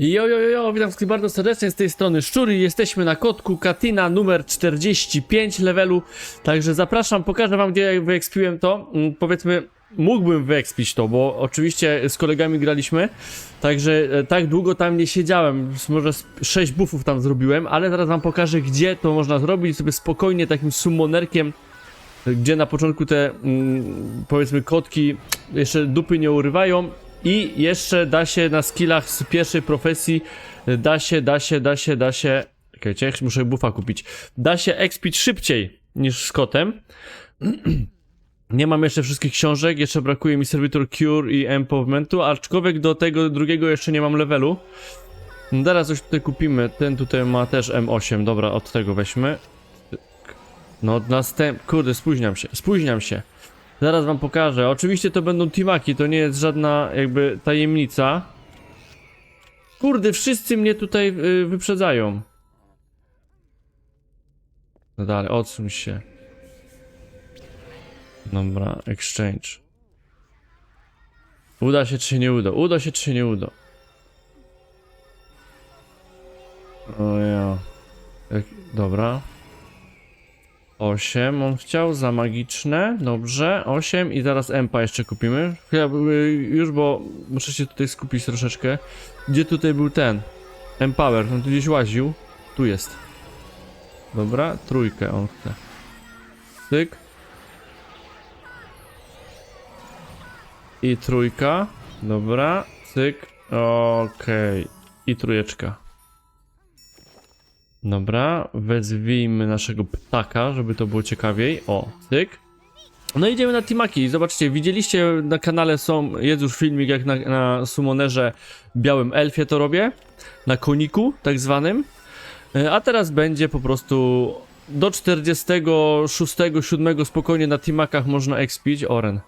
Jo, jo, jo, witam wszystkich bardzo serdecznie z tej strony Szczury. Jesteśmy na kotku Katina numer 45 levelu. Także zapraszam, pokażę wam gdzie wyekspiłem to. Mm, Powiedzmy, mógłbym wyekspić to, bo oczywiście z kolegami graliśmy. Także e, tak długo tam nie siedziałem. Może 6 buffów tam zrobiłem, ale zaraz wam pokażę gdzie to można zrobić sobie spokojnie takim summonerkiem gdzie na początku te mm, powiedzmy kotki jeszcze dupy nie urywają i jeszcze da się na skillach z pierwszej profesji da się, da się, da się, da się czekajcie, muszę buffa kupić. Da się expić szybciej niż z kotem. Nie mam jeszcze wszystkich książek, jeszcze brakuje mi Servitor Cure i Empowermentu, aczkolwiek do tego drugiego jeszcze nie mam levelu. Teraz coś tutaj kupimy, ten tutaj ma też M8, dobra, od tego weźmy. No następ... Kurde, spóźniam się, spóźniam się. Zaraz wam pokażę. Oczywiście to będą timaki, to nie jest żadna jakby tajemnica. Kurde, wszyscy mnie tutaj y, wyprzedzają. No dalej, odsuń się. Dobra, exchange. Uda się czy nie uda? Uda się czy nie uda? O ja. Dobra. 8 on chciał za magiczne, dobrze, 8 i zaraz Empa jeszcze kupimy. Chyba y, już, bo muszę się tutaj skupić troszeczkę. Gdzie tutaj był ten? Empower, on tu gdzieś łaził. Tu jest. Dobra, trójkę on chce. Tyk. I trójka. Dobra, cyk. Okej. I trójeczka. Dobra, wezwijmy naszego ptaka, żeby to było ciekawiej. O, cyk. No idziemy na Timaki. Zobaczcie, widzieliście na kanale są, jest już filmik jak na, na summonerze białym elfie to robię. Na koniku, tak zwanym. E, A teraz będzie po prostu do 46, 7 spokojnie na Timakach można expić. Oren.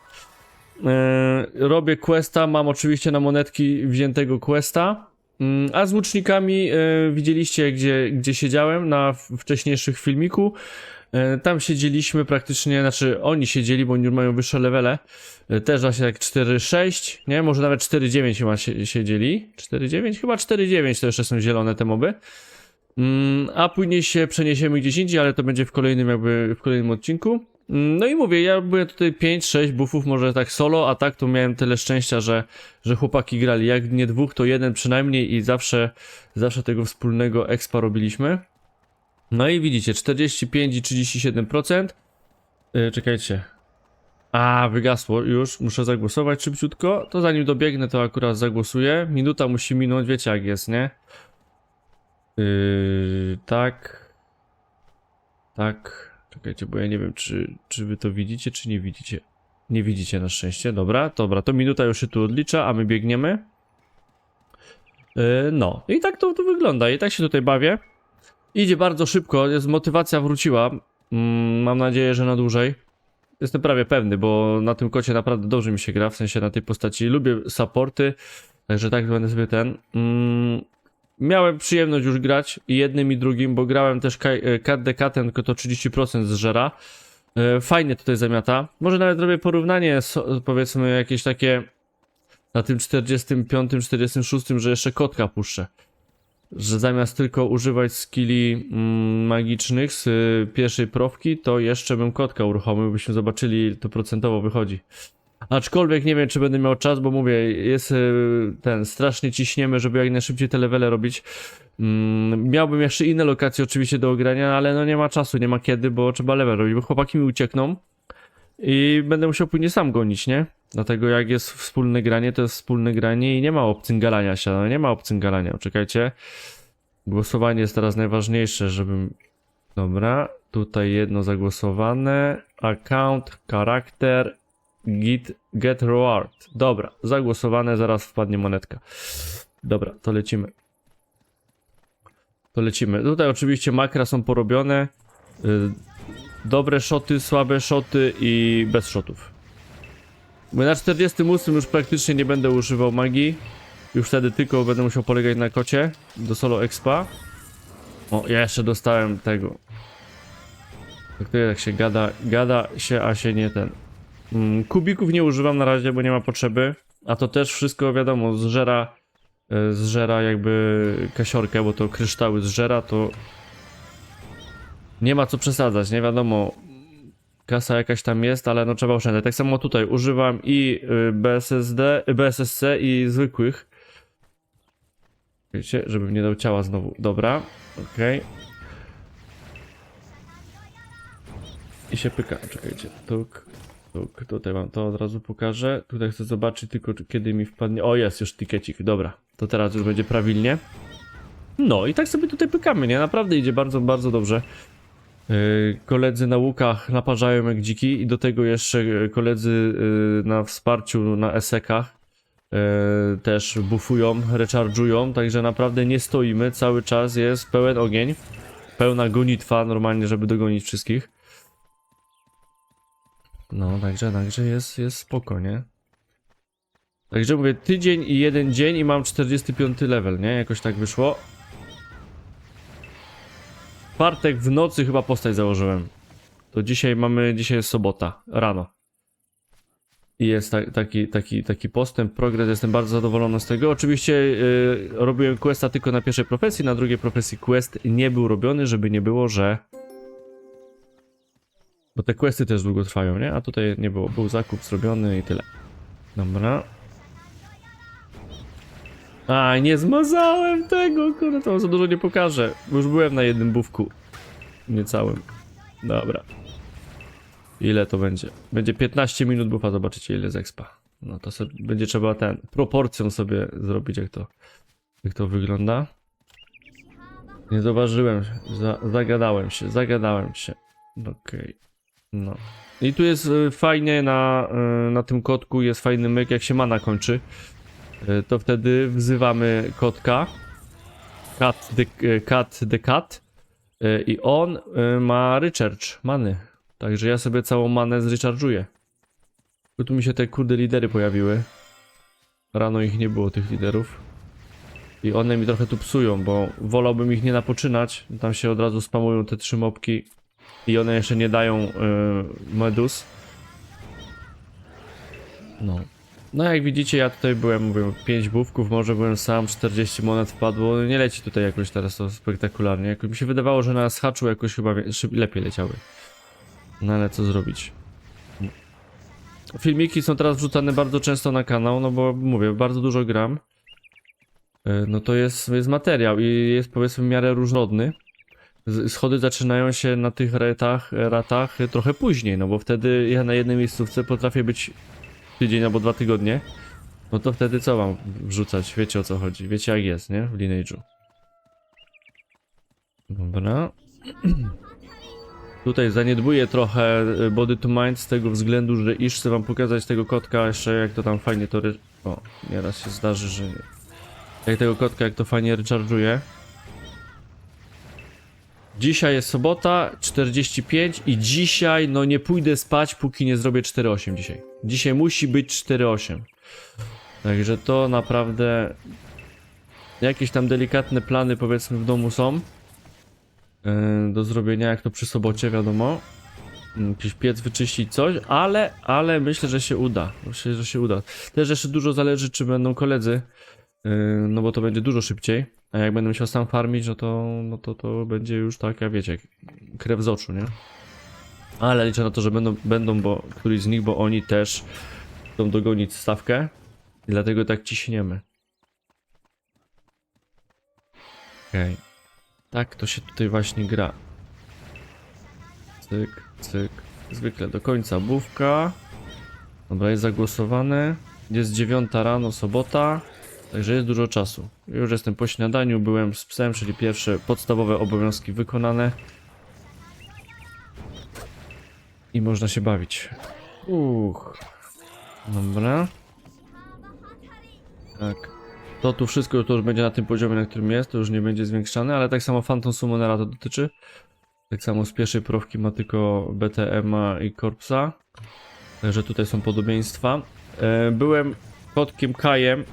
E, robię questa, mam oczywiście na monetki wziętego questa. Mm, A z łucznikami e, widzieliście, gdzie, gdzie siedziałem na wcześniejszych filmiku. E, tam siedzieliśmy praktycznie, znaczy oni siedzieli, bo oni mają wyższe levele. E, też właśnie jak 4-6, nie? Może nawet 4-9 chyba sie- siedzieli. 4-9? Chyba 4-9 to jeszcze są zielone te moby. Mm, a później się przeniesiemy gdzieś indziej, ale to będzie w kolejnym jakby, w kolejnym odcinku. No i mówię, ja byłem tutaj 5-6 buffów, może tak solo, a tak to miałem tyle szczęścia, że, że chłopaki grali. Jak nie dwóch, to jeden przynajmniej i zawsze, zawsze tego wspólnego expa robiliśmy. No i widzicie, 45 i 37%. Yy, czekajcie. A, wygasło już, muszę zagłosować szybciutko. To zanim dobiegnę, to akurat zagłosuję. Minuta musi minąć, wiecie jak jest, nie? Yy, tak. Tak. Czekajcie, bo ja nie wiem, czy, czy wy to widzicie, czy nie widzicie. Nie widzicie na szczęście, dobra, dobra, to minuta już się tu odlicza, a my biegniemy. Yy, no, i tak to, to wygląda, i tak się tutaj bawię. Idzie bardzo szybko, jest motywacja wróciła. Mm, mam nadzieję, że na dłużej. Jestem prawie pewny, bo na tym kocie naprawdę dobrze mi się gra, w sensie na tej postaci. Lubię supporty, także tak będę sobie ten. Mm, miałem przyjemność już grać jednym i drugim, bo grałem też KDK, ten tylko to 30% zżera. E, Fajnie tutaj zamiata. Może nawet robię porównanie, powiedzmy jakieś takie na tym 45, 46, że jeszcze kotka puszczę. Że zamiast tylko używać skilli mm, magicznych z y, pierwszej profki, to jeszcze bym kotka uruchomił, byśmy zobaczyli, to procentowo wychodzi. Aczkolwiek nie wiem, czy będę miał czas, bo mówię, jest y, ten, strasznie ciśniemy, żeby jak najszybciej te levele robić. Mm, miałbym jeszcze inne lokacje oczywiście do ogrania, ale no nie ma czasu, nie ma kiedy, bo trzeba level robić, bo chłopaki mi uciekną i będę musiał później sam gonić, nie? Dlatego jak jest wspólne granie, to jest wspólne granie i nie ma obcyngalania się, no nie ma obcyngalania, czekajcie. Głosowanie jest teraz najważniejsze, żebym... Dobra, tutaj jedno zagłosowane. Account, charakter, git, get reward. Dobra, zagłosowane, zaraz wpadnie monetka. Dobra, to lecimy. To lecimy. Tutaj oczywiście makra są porobione. Y, dobre szoty, słabe szoty i bez szotów. Na 48 już praktycznie nie będę używał magii. Już wtedy tylko będę musiał polegać na kocie do solo expa. O, ja jeszcze dostałem tego. Tak to jak się gada, gada się, a się nie ten. Mm, kubików nie używam na razie, bo nie ma potrzeby. A to też wszystko wiadomo, zżera e, zżera jakby kasiorkę, bo to kryształy zżera, to nie ma co przesadzać, nie wiadomo. Kasa jakaś tam jest, ale no trzeba oszczędzać. Tak samo tutaj używam i y, BSSD, y, BSSC i zwykłych. Wiecie, żebym nie dał ciała znowu. Dobra, okej. I się pyka, czekajcie, tuk, tutaj wam to od razu pokażę. Tutaj chcę zobaczyć tylko kiedy mi wpadnie, o jest już tikecik, dobra. To teraz już będzie prawilnie. No i tak sobie tutaj pykamy, nie? Naprawdę idzie bardzo, bardzo dobrze. Yy, Koledzy na łukach naparzają jak dziki i do tego jeszcze yy, koledzy yy, na wsparciu na esekach też bufują, recharge'ują, także naprawdę nie stoimy, cały czas jest pełen ogień, pełna gonitwa normalnie, żeby dogonić wszystkich. No, także, także jest, jest spoko, nie? Także mówię, tydzień i jeden dzień i mam 45 level, nie? Jakoś tak wyszło. Czwartek w nocy chyba postać założyłem. To dzisiaj mamy, dzisiaj jest sobota, rano. I jest ta, taki, taki, taki postęp, progres, jestem bardzo zadowolony z tego. Oczywiście yy, robiłem questa tylko na pierwszej profesji, na drugiej profesji quest nie był robiony, żeby nie było, że... Bo te questy też długo trwają, nie? A tutaj nie było, był zakup zrobiony i tyle. Dobra. A, nie zmazałem tego, kurde, to za dużo nie pokażę. bo Już byłem na jednym bówku. Niecałym. Dobra. Ile to będzie? Będzie 15 minut bufa, zobaczycie ile z expa. No to sobie, będzie trzeba ten, proporcją sobie zrobić jak to, jak to wygląda. Nie zauważyłem, za, zagadałem się, zagadałem się. Okej. No. I tu jest y, fajnie na, y, na tym kotku, jest fajny myk, jak się mana kończy. Y, to wtedy wzywamy kotka. Cat the, cat, the cat. I on ma recharge many. Także ja sobie całą manę zrecharge'uję. Bo Tu mi się te kurde lidery pojawiły. Rano ich nie było, tych liderów. I one mi trochę tu psują, bo wolałbym ich nie napoczynać. Tam się od razu spamują te trzy mopki. I one jeszcze nie dają y, medus. No. No jak widzicie, ja tutaj byłem, mówię, 5 bówków, może byłem sam, 40 monet wpadło. Nie leci tutaj jakoś teraz to spektakularnie. Jakoś mi się wydawało, że na schaczu jakoś chyba lepiej leciały. No ale co zrobić? Filmiki są teraz wrzucane bardzo często na kanał, no bo mówię, bardzo dużo gram. Y, No to jest, jest materiał i jest powiedzmy w miarę różnorodny. Schody zaczynają się na tych ratach, ratach trochę później, no bo wtedy ja na jednej miejscówce potrafię być tydzień albo dwa tygodnie. No to wtedy co mam wrzucać? Wiecie o co chodzi, wiecie jak jest, nie? W Lineage'u. Dobra. Tutaj zaniedbuję trochę y, Body to Mind z tego względu, że iż chcę wam pokazać tego kotka jeszcze jak to tam fajnie to... O, nieraz się zdarzy, że... nie. Jak tego kotka, jak to fajnie recharge'uje. Dzisiaj jest sobota, 45 i dzisiaj no nie pójdę spać, póki nie zrobię 4.8 dzisiaj. Dzisiaj musi być 4.8. Także to naprawdę jakieś tam delikatne plany powiedzmy w domu są. Yy, do zrobienia jak to przy sobocie wiadomo. Yy, Jakiś piec wyczyścić coś, ale, ale myślę, że się uda. Myślę, że się uda. Też jeszcze dużo zależy czy będą koledzy. Yy, no bo to będzie dużo szybciej. A jak będę musiał sam farmić, no to, no to, to będzie już taka, wiecie, krew z oczu, nie? Ale liczę na to, że będą, będą bo któryś z nich, bo oni też chcą dogonić stawkę. I dlatego tak ciśniemy. Okej. Tak to się tutaj właśnie gra. Cyk, cyk. Zwykle do końca bówka. Dobra, jest zagłosowane. Jest dziewiąta rano, sobota. Także jest dużo czasu. Już jestem po śniadaniu, byłem z psem, czyli pierwsze podstawowe obowiązki wykonane. I można się bawić. Uch. Dobra. Tak. To tu wszystko to już będzie na tym poziomie, na którym jest, to już nie będzie zwiększane, ale tak samo Phantom Summonera to dotyczy. Tak samo z pierwszej profki ma tylko BTM-a i Korpsa. Także tutaj są podobieństwa. E, byłem kotkiem Kajem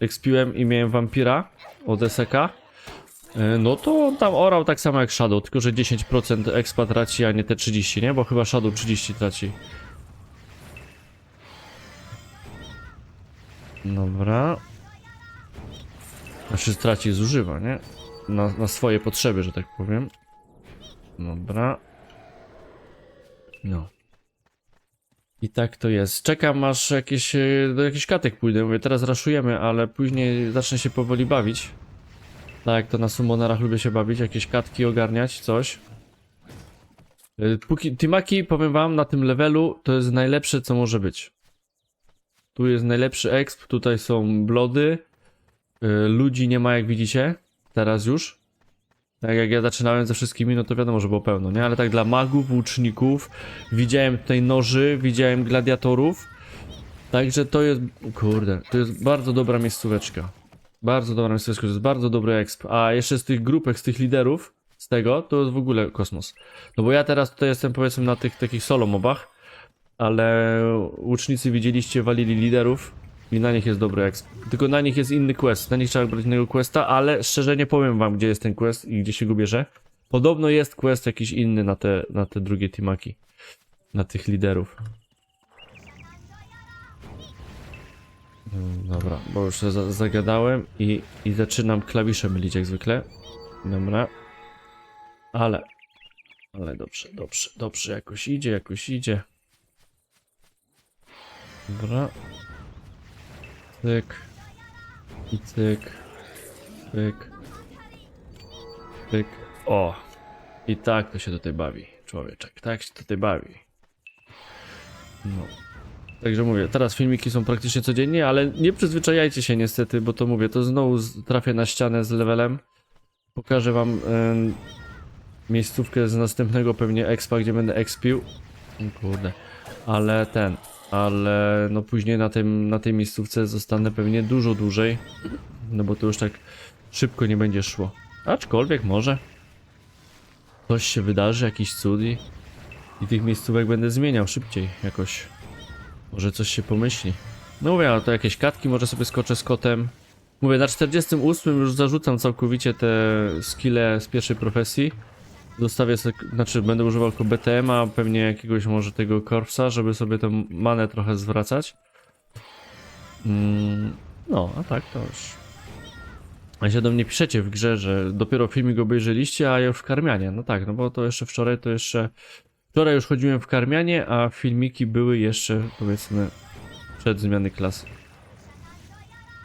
expiłem i miałem wampira od SK, y, no to on tam orał tak samo jak Shadow, tylko że 10% expa traci, a nie te 30, nie? Bo chyba Shadow 30 traci. Dobra. Znaczy traci, zużywa, nie? Na, na swoje potrzeby, że tak powiem. Dobra. No. I tak to jest. Czekam aż jakieś, e, do jakichś katek pójdę. Mówię, teraz raszujemy, ale później zacznę się powoli bawić. Tak, jak to na summonerach lubię się bawić, jakieś katki ogarniać, coś. E, Póki Timaki, powiem wam, na tym levelu to jest najlepsze, co może być. Tu jest najlepszy exp, tutaj są blody. E, Ludzi nie ma, jak widzicie. Teraz już. Tak jak ja zaczynałem ze wszystkimi, no to wiadomo, że było pełno, nie? Ale tak dla magów, łuczników, widziałem tutaj noży, widziałem gladiatorów. Także to jest, kurde, to jest bardzo dobra miejscóweczka. Bardzo dobra miejscóweczka, to jest bardzo dobry exp. A jeszcze z tych grupek, z tych liderów, z tego, to jest w ogóle kosmos. No bo ja teraz tutaj jestem powiedzmy na tych takich solo mobach, ale łucznicy widzieliście, walili liderów i na nich jest dobry exp. Tylko na nich jest inny quest, na nich trzeba brać innego questa, ale szczerze nie powiem wam, gdzie jest ten quest i gdzie się go bierze. Podobno jest quest jakiś inny na te, na te drugie timaki. Na tych liderów. Mm, Dobra, bo już za zagadałem i, i zaczynam klawisze mylić jak zwykle. Dobra. Ale. Ale dobrze, dobrze, dobrze, jakoś idzie, jakoś idzie. Dobra. Cyk. I cyk. Cyk. Cyk. O! I tak to się tutaj bawi, człowieczek. Tak się tutaj bawi. No. Także mówię, teraz filmiki są praktycznie codziennie, ale nie przyzwyczajajcie się niestety, bo to mówię, to znowu trafię na ścianę z levelem. Pokażę wam miejscówkę z następnego pewnie expa, gdzie będę expił. Kurde. Ale ten, ale no później na, tym, na tej miejscówce zostanę pewnie dużo dłużej. No bo to już tak szybko nie będzie szło. Aczkolwiek może. Coś się wydarzy, jakiś cud i, i tych miejscówek będę zmieniał szybciej jakoś. Może coś się pomyśli. No mówię, a to jakieś katki, może sobie skoczę z kotem. Mówię, na 48 już zarzucam całkowicie te skille z pierwszej profesji. Zostawię sobie, znaczy będę używał tylko BTM-a, pewnie jakiegoś może tego korpsa, żeby sobie tą manę trochę zwracać. Mm, no, a tak to już. A się do mnie piszecie w grze, że dopiero filmik obejrzeliście, a już w karmianie. No tak, no bo to jeszcze wczoraj to jeszcze. Wczoraj już chodziłem w karmianie, a filmiki były jeszcze powiedzmy przed zmiany klasy.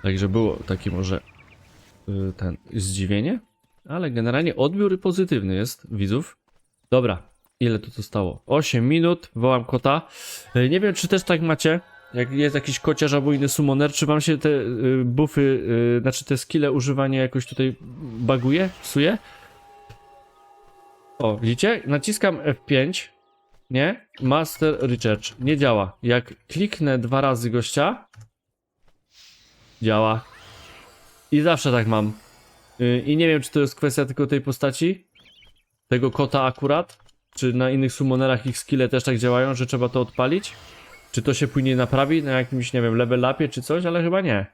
Także było takie może y, ten zdziwienie, ale generalnie odbiór pozytywny jest widzów. Dobra, ile to zostało? 8 minut, wołam kota. Y, Nie wiem, czy też tak macie. Jak jest jakiś kociarz albo inny summoner, czy wam się te y, buffy, y, znaczy te skille używanie jakoś tutaj baguje, psuje? O, widzicie? Naciskam F5, nie? Master Recharge, nie działa. Jak kliknę dwa razy gościa, działa. I zawsze tak mam. Y, I nie wiem, czy to jest kwestia tylko tej postaci, tego kota akurat, czy na innych summonerach ich skille też tak działają, że trzeba to odpalić. Czy to się później naprawi na jakimś, nie wiem, level upie czy coś, ale chyba nie.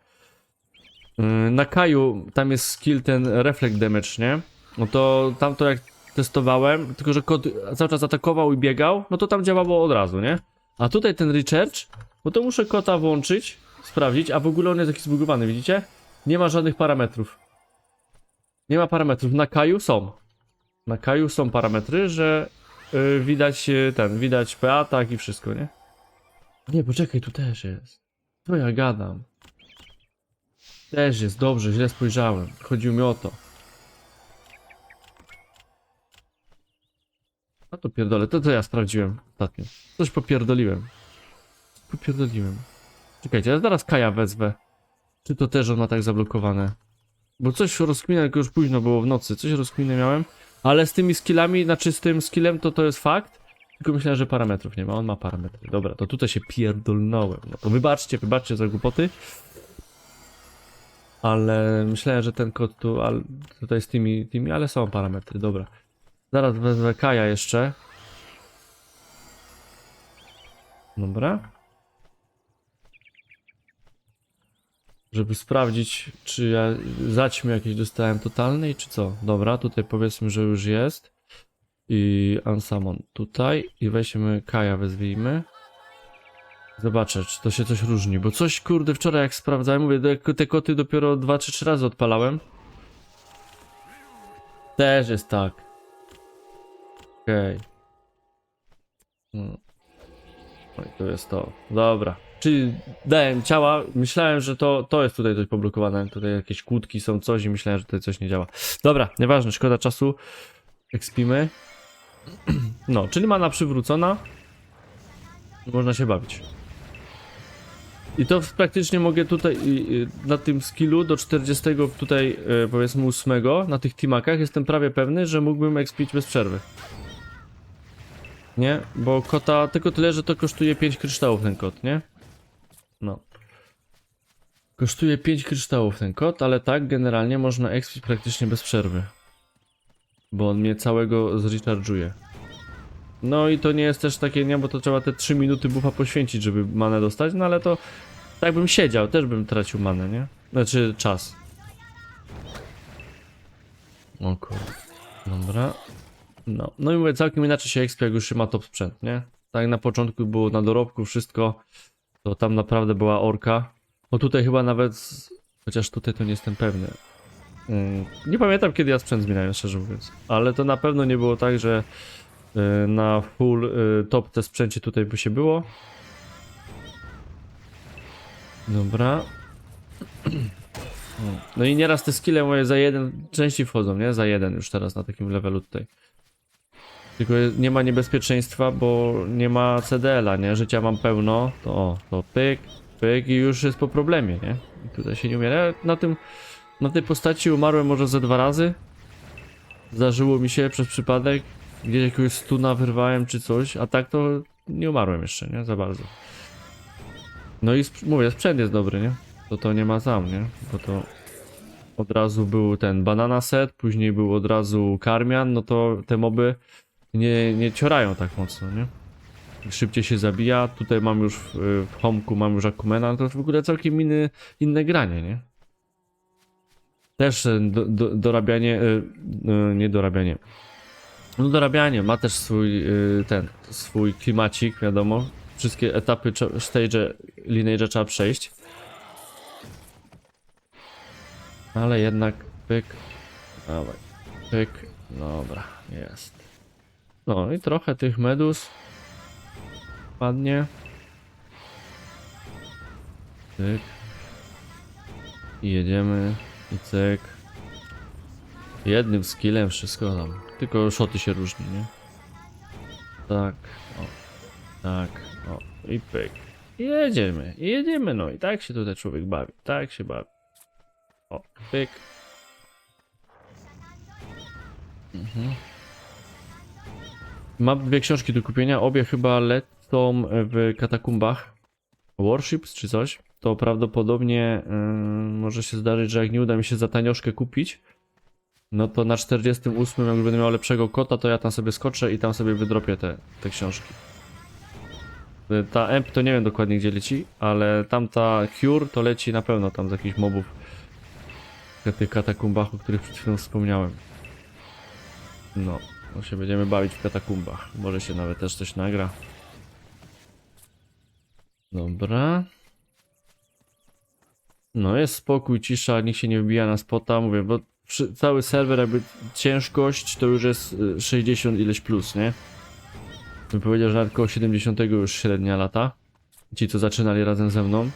Yy, Na Kaju tam jest skill ten reflect damage, nie? No to tam to jak testowałem, tylko że kot cały czas atakował i biegał, no to tam działało od razu, nie? A tutaj ten recharge, no to muszę kota włączyć, sprawdzić, a w ogóle on jest jakiś zbugowany, widzicie? Nie ma żadnych parametrów. Nie ma parametrów. Na Kaju są. Na Kaju są parametry, że yy, widać yy, ten, widać PA, tak i wszystko, nie? Nie, poczekaj, tu też jest. To ja gadam. Też jest, dobrze, źle spojrzałem. Chodziło mi o to. A to pierdolę, to co ja sprawdziłem ostatnio. Coś popierdoliłem. Popierdoliłem. Czekajcie, ja zaraz Kaja wezwę. Czy to też on ma tak zablokowane? Bo coś rozkminę, tylko już późno było w nocy. Coś rozkminę miałem. Ale z tymi skillami, znaczy z tym skillem to to jest fakt. Tylko myślałem, że parametrów nie ma. On ma parametry. Dobra, to tutaj się pierdolnąłem. No to wybaczcie, wybaczcie za głupoty. Ale myślałem, że ten kod tu, al, tutaj z tymi, tymi, ale są parametry. Dobra. Zaraz wezmę Kaja jeszcze. Dobra. Żeby sprawdzić, czy ja zaćmy jakieś dostałem totalnej, czy co. Dobra, tutaj powiedzmy, że już jest. I Ansamon tutaj. I weźmy Kaja, wezwijmy. Zobaczę, czy to się coś różni, bo coś, kurde, wczoraj jak sprawdzałem, mówię, te- koty dopiero 2 czy 3 razy odpalałem. Też jest tak. Okej. Hmm. No i to jest to. Dobra. Czyli dałem ciała, myślałem, że to, to jest tutaj coś poblokowane, tutaj jakieś kłódki są, coś i myślałem, że tutaj coś nie działa. Dobra, nieważne, szkoda czasu. Ekspimy. No, czyli mana przywrócona. Można się bawić. I to praktycznie mogę tutaj na tym skillu do 40 tutaj y, powiedzmy 8 na tych timakach jestem prawie pewny, że mógłbym expić bez przerwy. Nie? Bo kota tylko tyle, że to kosztuje 5 kryształów ten kot, nie? No. Kosztuje 5 kryształów ten kot, ale tak generalnie można expić praktycznie bez przerwy. Bo on mnie całego zrecharge'uje. No i to nie jest też takie, nie, bo to trzeba te 3 minuty buffa poświęcić, żeby manę dostać, no ale to tak bym siedział, też bym tracił manę, nie? Znaczy czas. O kurde. Dobra. No, no i mówię, całkiem inaczej się expie, jak już się ma top sprzęt, nie? Tak na początku było na dorobku wszystko, to tam naprawdę była orka. No tutaj chyba nawet, chociaż tutaj to nie jestem pewny. Mm, Nie pamiętam kiedy ja sprzęt zmieniałem, szczerze mówiąc. Ale to na pewno nie było tak, że y, na full y, top te sprzęcie tutaj by się było. Dobra. No i nieraz te skille moje za jeden częściej wchodzą, nie? Za jeden już teraz na takim levelu tutaj. Tylko nie ma niebezpieczeństwa, bo nie ma CDL-a, nie? Życia mam pełno, to o, to pyk, pyk i już jest po problemie, nie? I tutaj się nie umiera. Na tym, na tej postaci umarłem może ze dwa razy. Zdarzyło mi się przez przypadek, gdzieś jakiegoś stuna wyrwałem czy coś, a tak to nie umarłem jeszcze, nie? Za bardzo. No i sp- mówię, sprzęt jest dobry, nie? To to nie ma tam, nie? Bo to od razu był ten banana set, później był od razu karmian, no to te moby nie, nie ciorają tak mocno, nie? Szybciej się zabija, tutaj mam już w, w homku mam już Akumena, to w ogóle całkiem inny, inne granie, nie? Też e, do, do, dorabianie, e, nie dorabianie, no dorabianie, ma też swój e, ten, swój klimacik, wiadomo. Wszystkie etapy, stage, lineage trzeba przejść. Ale jednak pyk, dawaj, pyk, dobra, jest. No i trochę tych medus padnie. Cyk. I jedziemy. I cyk. Jednym skillem wszystko tam. Tylko szoty się różni, nie? Tak, o. Tak, o. I pyk. I jedziemy. I jedziemy, no. I tak się tutaj człowiek bawi. Tak się bawi. O, pyk. Mhm. Mam dwie książki do kupienia, obie chyba lecą w katakumbach. Warships czy coś. To prawdopodobnie yy, może się zdarzyć, że jak nie uda mi się za tanioszkę kupić, no to na 48, jak będę miał lepszego kota, to ja tam sobie skoczę i tam sobie wydropię te, te książki. Y, Ta EMP to nie wiem dokładnie gdzie leci, ale tamta Cure to leci na pewno tam z jakichś mobów w tych katakumbach, o których przed chwilą wspomniałem. No, no się będziemy bawić w katakumbach. Może się nawet też coś nagra. Dobra. No jest spokój, cisza, nikt się nie wbija na spota, mówię, bo przy, cały serwer jakby ciężkość to już jest y, 60 ileś plus, nie? Bym powiedział, że nawet koło 70 już średnia lata. Ci co zaczynali razem ze mną.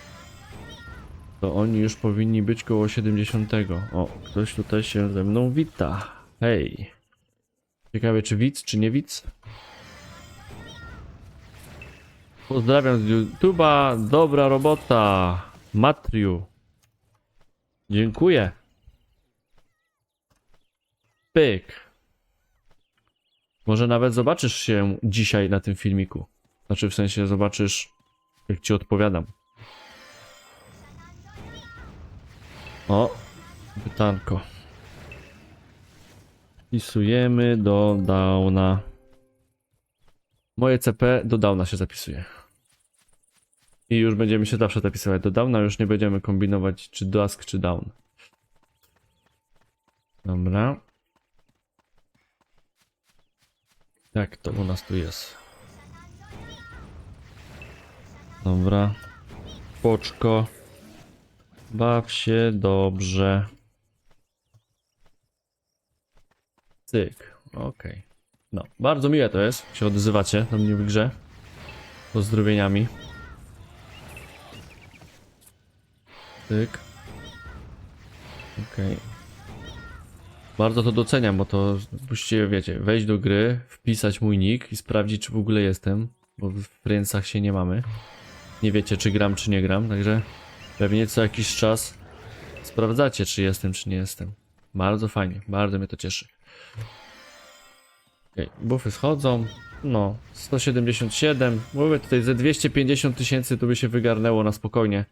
To oni już powinni być koło 70. O, ktoś tutaj się ze mną wita. Hej. Ciekawe czy widz, czy nie widz? Pozdrawiam z YouTube'a, dobra robota. Matriu. Dziękuję. Pyk. Może nawet zobaczysz się dzisiaj na tym filmiku. Znaczy w sensie zobaczysz, jak ci odpowiadam. O, pytanko. Wpisujemy do downa. Moje CP do downa się zapisuje. I już będziemy się zawsze zapisywać do downa, już nie będziemy kombinować czy dusk czy down. Dobra. Tak to u nas tu jest. Dobra. Poczko. Baw się dobrze. Cyk. Okej. No, bardzo miłe to jest, się odzywacie do mnie w grze. Pozdrowieniami. Cyk. Okej. Bardzo to doceniam, bo to musicie, wiecie, wejść do gry, wpisać mój nick i sprawdzić, czy w ogóle jestem, bo w Friendsach się nie mamy. Nie wiecie, czy gram, czy nie gram, także pewnie co jakiś czas sprawdzacie, czy jestem, czy nie jestem. Bardzo fajnie, bardzo mnie to cieszy. Okej, buffy schodzą. No, 177. Mówię tutaj ze 250 tysięcy to by się wygarnęło na spokojnie.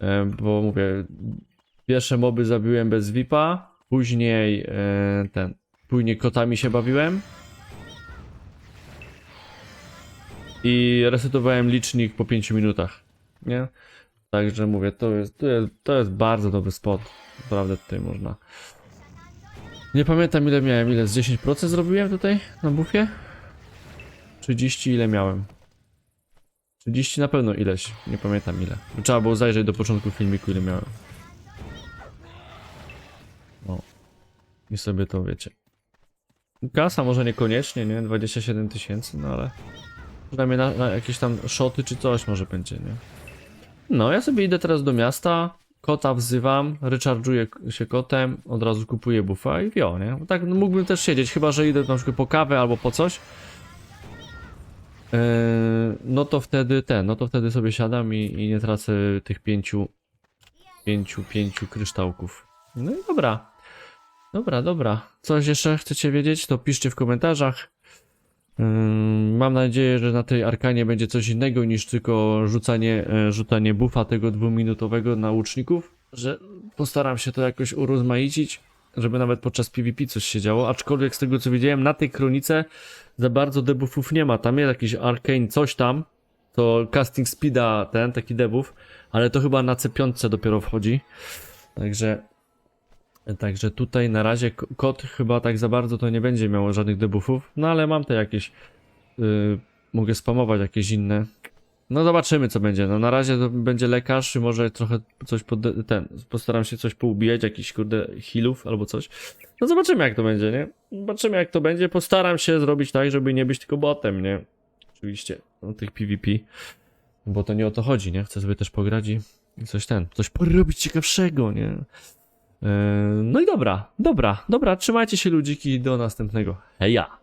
E, bo mówię, pierwsze moby zabiłem bez VIPa, później e, ten, później kotami się bawiłem. I resetowałem licznik po 5 minutach. Nie? Także mówię, to jest, to jest, to jest bardzo dobry spot. Naprawdę tutaj można. Nie pamiętam ile miałem, ile z 10% zrobiłem tutaj na bufie? 30 ile miałem? 30 na pewno ileś, nie pamiętam ile. Trzeba było zajrzeć do początku filmiku ile miałem. No. I sobie to wiecie. Kasa może niekoniecznie, nie? 27 tysięcy, no ale... Przynajmniej na, na jakieś tam szoty czy coś może będzie, nie? No, ja sobie idę teraz do miasta, kota wzywam, recharge'uję k- się kotem, od razu kupuję buffa i wio, nie? Bo Tak no, mógłbym też siedzieć, chyba że idę na przykład po kawę albo po coś. Yy, no to wtedy ten, no to wtedy sobie siadam i, i nie tracę tych pięciu, pięciu, pięciu kryształków. No i dobra. Dobra, dobra. Coś jeszcze chcecie wiedzieć, to piszcie w komentarzach. Ym, Mam nadzieję, że na tej arkanie będzie coś innego niż tylko rzucanie, e, rzucanie buffa tego dwuminutowego na łuczników, że postaram się to jakoś urozmaicić, żeby nawet podczas PvP coś się działo, aczkolwiek z tego co widziałem na tej kronice za bardzo debuffów nie ma, tam jest jakiś arcane coś tam, to casting speeda ten, taki debuff, ale to chyba na C5 dopiero wchodzi, także Także tutaj na razie kot chyba tak za bardzo to nie będzie miało żadnych debuffów, no ale mam te jakieś, yy, mogę spamować jakieś inne. No zobaczymy co będzie, no na razie to będzie lekarz i może trochę coś pod, ten, postaram się coś poubijać, jakiś kurde healów albo coś. No zobaczymy jak to będzie, nie? Zobaczymy jak to będzie, postaram się zrobić tak, żeby nie być tylko botem, nie? Oczywiście, no tych PvP, bo to nie o to chodzi, nie? Chcę sobie też pograć i coś ten, coś porobić ciekawszego, nie? Eee, No i dobra, dobra, dobra, trzymajcie się ludziki, do następnego. Heja!